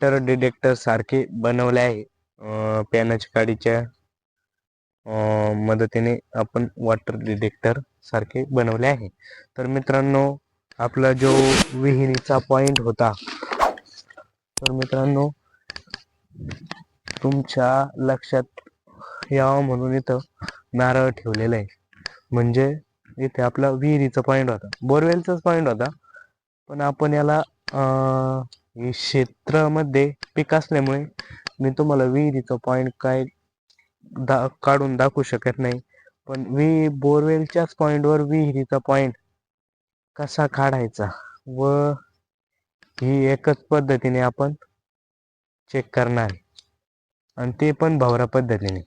Water detector सारखे बनवले आहे. पॅनाच्या काडीच्या मदतीने आपण वॉटर डिटेक्टर सारखे बनवले आहे. तर मित्रांनो आपला जो विहिरीचा पॉइंट होता तर मित्रांनो तुमच्या लक्षात यावं म्हणून इथं नारळ ठेवलेलं आहे. म्हणजे इथे आपला विहिरीचा पॉइंट होता. बोरवेलचाच पॉइंट होता. पण आपण याला क्षेत्रामध्ये पीक असल्यामुळे मी तुम्हाला विहिरीचा पॉईंट काय दा काढून दाखवू शकत नाही. पण वि बोरवेलच्याच पॉईंटवर विहिरीचा पॉईंट कसा काढायचा व ही एकच पद्धतीने आपण चेक करणार. आणि ते पण भवरा पद्धतीने.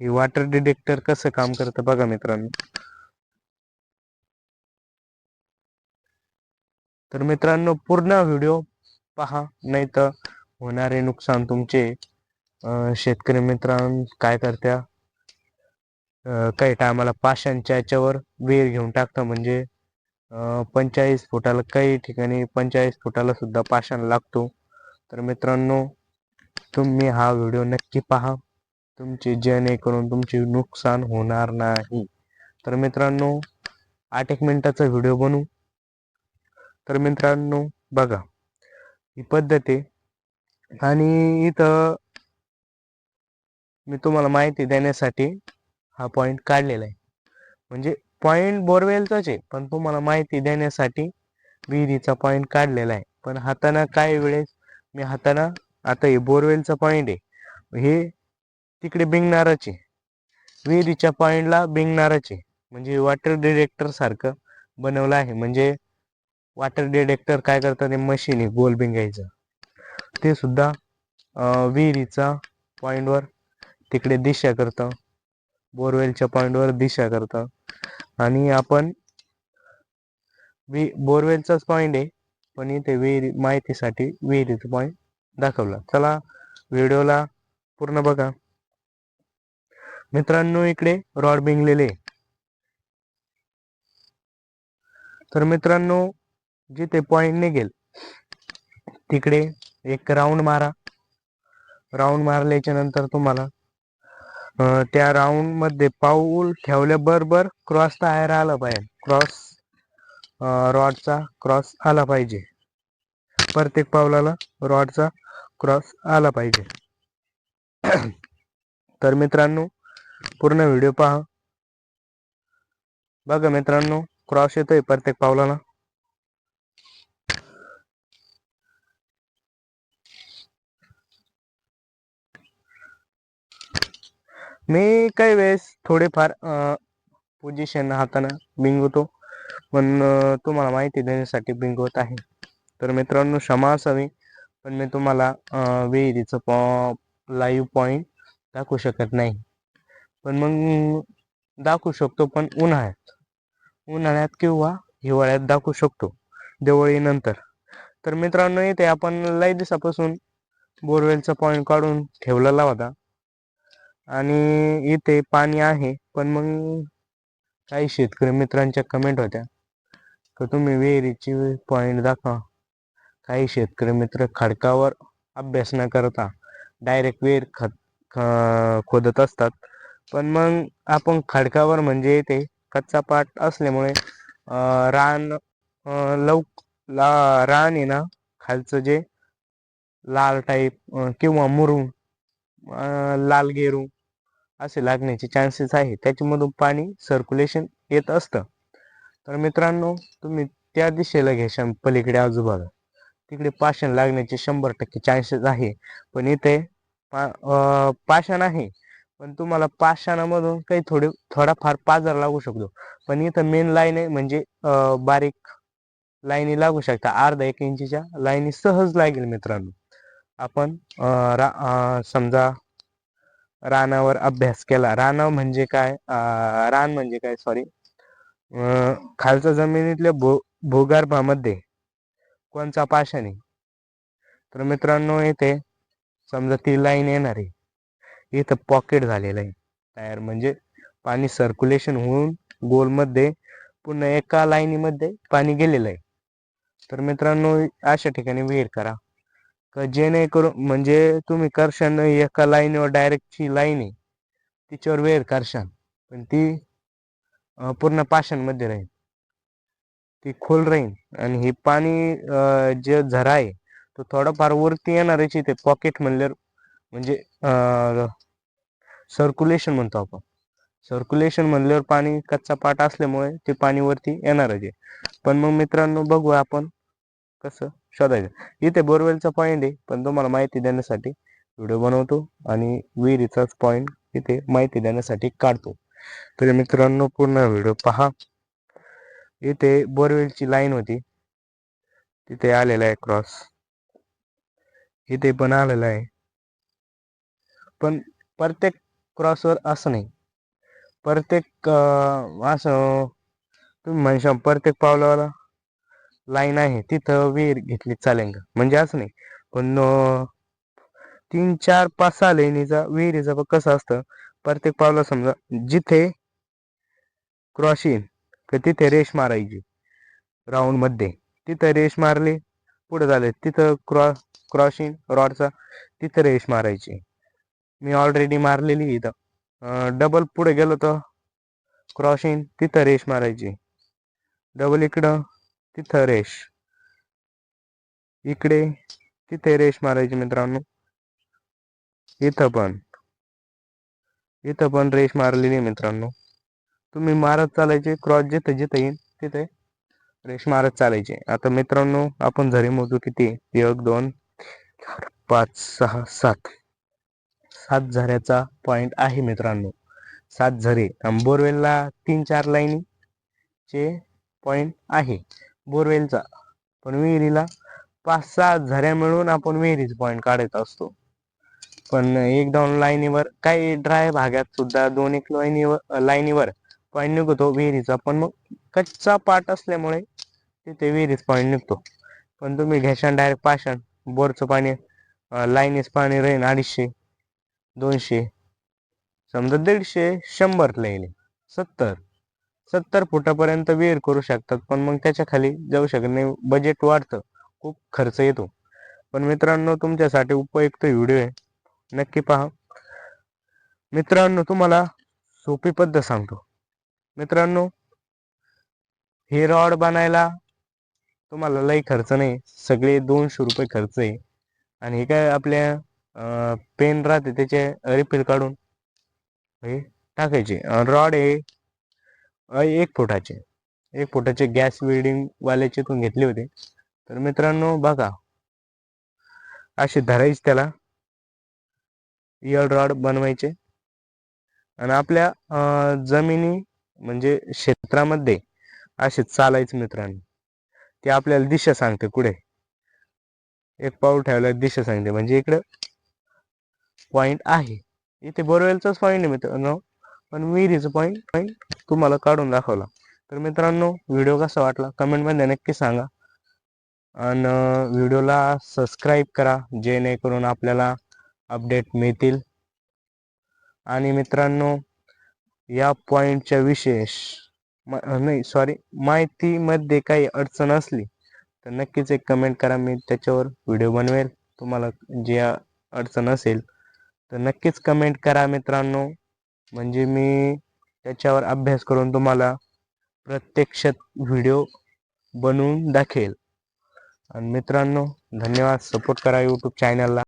ही वॉटर डिटेक्टर कसं काम करतं बघा मित्रांनो. तर मित्रांनो पूर्ण व्हिडिओ पहा. नाही तर होणारे नुकसान तुमचे शेतकरी मित्रांनो काय करत्या? काही टायमाला पाशांच्या याच्यावर वेळ घेऊन टाकतं म्हणजे पंचेचाळीस फुटाला काही ठिकाणी पंचेचाळीस फुटाला सुद्धा पाषाण लागतो. तर मित्रांनो तुम्ही हा व्हिडिओ नक्की पहा. तुमचे जेणेकरून तुमचे नुकसान होणार नाही. तर मित्रांनो आठ एक मिनिटाचा व्हिडिओ बनवू तर मित्रांनो बघा. ही पद्धत आहे. आणि इथं मी तुम्हाला माहिती देण्यासाठी हा पॉईंट काढलेला आहे. म्हणजे पॉईंट बोरवेलचाच आहे पण तुम्हाला माहिती देण्यासाठी विहिरीचा पॉईंट काढलेला आहे. पण हाताना काही वेळेस? मी हाताना आता हे बोरवेलचा पॉईंट आहे. हे तिकडे बिंगणारच आहे. विहिरीच्या पॉईंटला बिंगणारच आहे. म्हणजे वॉटर डिरेक्टर सारखं बनवलं आहे. म्हणजे वॉटर डिटेक्टर काय करतं ते मशीन आहे गोल बिंगायचं ते सुद्धा विहिरीचा पॉईंटवर तिकडे दिशा करतं. बोरवेलच्या पॉईंटवर दिशा करतं. आणि आपण वि बोरवेलचाच पॉईंट आहे पण इथे विहिरी माहितीसाठी विहिरीचा पॉईंट दाखवला. चला व्हिडिओला पूर्ण बघा. मित्रांनो इकडे रॉड बिंगलेले तर मित्रांनो जिथे पॉइंट निघेल. तिकडे एक राऊंड मारा. राऊंड मारल्याच्या नंतर तुम्हाला त्या राऊंडमध्ये पाऊल ठेवल्याबरोबर क्रॉस तयार आला पाहिजे. क्रॉस रॉडचा क्रॉस आला पाहिजे. प्रत्येक पावलाला रॉडचा क्रॉस आला पाहिजे. तर मित्रांनो पूर्ण व्हिडिओ पहा. बघा मित्रांनो क्रॉस येतोय प्रत्येक पावलाला. मी काही वेळेस थोडेफार पोझिशन हाताना बिंगवतो. पण तुम्हाला माहिती देण्यासाठी बिंगवत आहे. तर मित्रांनो क्षमा असावी. पण मी तुम्हाला विहिरीचं पॉ लाईव्ह पॉईंट दाखवू शकत नाही. पण मग दाखवू शकतो पण उन्हाळ्यात. उन्हाळ्यात किंवा हिवाळ्यात दाखवू शकतो. दिवाळीनंतर तर मित्रांनो इथे आपण लई दिवसापासून बोरवेलचा पॉईंट काढून ठेवलेला होता. आणि इथे पाणी आहे पण मग काही शेतकरी मित्रांच्या कमेंट होत्या. तर तुम्ही विहिरीची पॉईंट दाखवा. काही शेतकरी मित्र खडकावर अभ्यास न करता डायरेक्ट विहीर खत ख- खोदत असतात. पण मग आपण खडकावर म्हणजे ते कच्चा पाट असल्यामुळे रान लव ला रान आहे ना खालचं जे लाल टाईप किंवा मुरुम लाल गेरू असे लागण्याचे चान्सेस आहे त्याच्यामधून पाणी सर्क्युलेशन येत असतं. तर मित्रांनो तुम्ही त्या दिशेला घ्याशान पलीकडे आजूबाजूला. तिकडे पाषाण लागण्याचे शंभर टक्के चान्सेस आहे. पण इथे पा पाषाण आहे. पण तुम्हाला पाषाणामधून काही थोडे थोडाफार पाजर लागू शकतो. पण इथं मेन लाईन आहे म्हणजे बारीक लाईनी लागू शकता. अर्धा एक इंचीच्या लाईनी सहज लागेल मित्रांनो. आपण रा समजा रानावर अभ्यास केला. रानावर म्हणजे काय? रान म्हणजे काय? सॉरी खालच्या जमिनीतल्या भू भूगर्भामध्ये कोणचा पाषाण आहे? तर मित्रांनो इथे समजा ती लाईन येणार आहे. इथं पॉकेट झालेलं आहे. तयार म्हणजे पाणी सर्क्युलेशन होऊन गोलमध्ये पुन्हा एका लाईनीमध्ये पाणी गेलेलं आहे. तर मित्रांनो अशा ठिकाणी विहीर करा. का जेणेकरून म्हणजे तुम्ही करशान एका लाईनीवर डायरेक्टची लाईन आहे. तिच्यावर वेळ करशान पण ती पूर्ण पाषाणमध्ये राहील. ती खोल राहील. आणि हे पाणी जे झरा आहे तो थोडाफार वरती येणारच ते पॉकेट म्हणल्यावर म्हणजे सर्क्युलेशन म्हणतो आपण. सर्क्युलेशन म्हणल्यावर पाणी कच्चा पाट असल्यामुळे ते पाणी वरती येणारच आहे. पण मग मित्रांनो बघू आपण कसं शोधायचं? इथे बोरवेलचा पॉईंट आहे पण तुम्हाला माहिती देण्यासाठी व्हिडिओ बनवतो आणि विहिरीचाच पॉईंट इथे माहिती देण्यासाठी काढतो. तरी मित्रांनो पूर्ण व्हिडिओ पहा. इथे बोरवेलची लाईन होती. तिथे आलेला आहे क्रॉस इथे पण आलेला आहे. पण प्रत्येक क्रॉसवर असं नाही. प्रत्येक असं तुम्ही म्हणशा प्रत्येक पावलावाला लाईन आहे तिथं विहीर घेतली चालेल का म्हणजे असं नाही पण तीन चार पाच सहा लेणीचा विहिरीचा कसं असतं. प्रत्येक पावला समजा जिथे क्रॉस येईल तिथे रेश मारायची. राऊंडमध्ये. तिथं रेश मारली पुढे झाले तिथं क्रॉस क्रॉसिंग रॉडचा तिथं रेश मारायची. मी ऑलरेडी मारलेली इथं. डबल पुढे गेलो तर क्रॉसिंग तिथं रेश मारायची. डबल इकडं तिथं रेश. इकडे तिथे रेश मारायची मित्रांनो. इथं पण. इथं पण रेश मारलेली आहे मित्रांनो. तुम्ही मारत चालायचे क्रॉस जिथं जिथं येईल तिथे रेश मारत चालायचे. आता मित्रांनो आपण झरी मोजू किती? एक दोन चार, पाच सहा सात. सात झऱ्याचा पॉइंट आहे मित्रांनो. सात झरे. बोरवेलला तीन चार लाईनीचे पॉइंट आहे. बोरवेलचा. पण विहिरीला पाच सहा झऱ्या मिळून आपण विहिरीचा पॉईंट काढत असतो. पण एक दोन लाईनीवर काही ड्राय भागात सुद्धा दोन एक लाईनीवर लाईनीवर पॉईंट निघतो विहिरीचा. पण मग कच्चा पाट असल्यामुळे तिथे विहिरीच पॉईंट निघतो. पण तुम्ही घ्याशान डायरेक्ट पाषाण बोरचं पाणी लाईनीच पाणी रेन अडीचशे दोनशे समजा दीडशे शंभर येईल सत्तर. सत्तर फुटापर्यंत विहीर करू शकतात पण मग त्याच्याखाली जाऊ शकत नाही. बजेट वाढतं खूप खर्च येतो. पण मित्रांनो तुमच्यासाठी उपयुक्त व्हिडिओ आहे. नक्की पहा. मित्रांनो तुम्हाला सोपी पद्धत सांगतो. मित्रांनो हे रॉड बनायला तुम्हाला लई खर्च नाही. सगळे दोनशे रुपये खर्च आहे. आणि हे काय आपल्या पेन राहते त्याचे रिफिल काढून हे टाकायचे. रॉड आहे एक फुटाचे. एक फुटाचे गॅस वेल्डिंग वाल्याचे तून घेतले होते. तर मित्रांनो बघा. असे धरायचे त्याला. इयर रॉड बनवायचे. आणि आपल्या जमिनी म्हणजे क्षेत्रामध्ये असे चालायचे मित्रांनो. ते आपल्याला दिशा सांगते कुठे? एक पाऊल ठेवल्यावर दिशा सांगते. म्हणजे इकडं पॉइंट आहे. इथे बोरवेलचाच पॉइंट आहे मित्रांनो. पण विहिरीचं पॉइंट पॉइंट तुम्हाला काढून दाखवला. तर मित्रांनो व्हिडिओ कसा वाटला कमेंटमध्ये नक्की सांगा. आणि व्हिडिओला सबस्क्राईब करा जेणेकरून आपल्याला अपडेट मिळतील. आणि मित्रांनो या पॉईंटच्या विशेष म- नाही सॉरी माहितीमध्ये काही अडचण असली तर नक्कीच एक कमेंट करा मी त्याच्यावर व्हिडिओ बनवेल. तुम्हाला जे अडचण असेल तर नक्कीच कमेंट करा मित्रांनो. म्हणजे मी त्याच्यावर अभ्यास करून तुम्हाला प्रत्यक्षात व्हिडिओ बनवून दाखेल आणि मित्रांनो धन्यवाद सपोर्ट करा यूट्यूब चॅनलला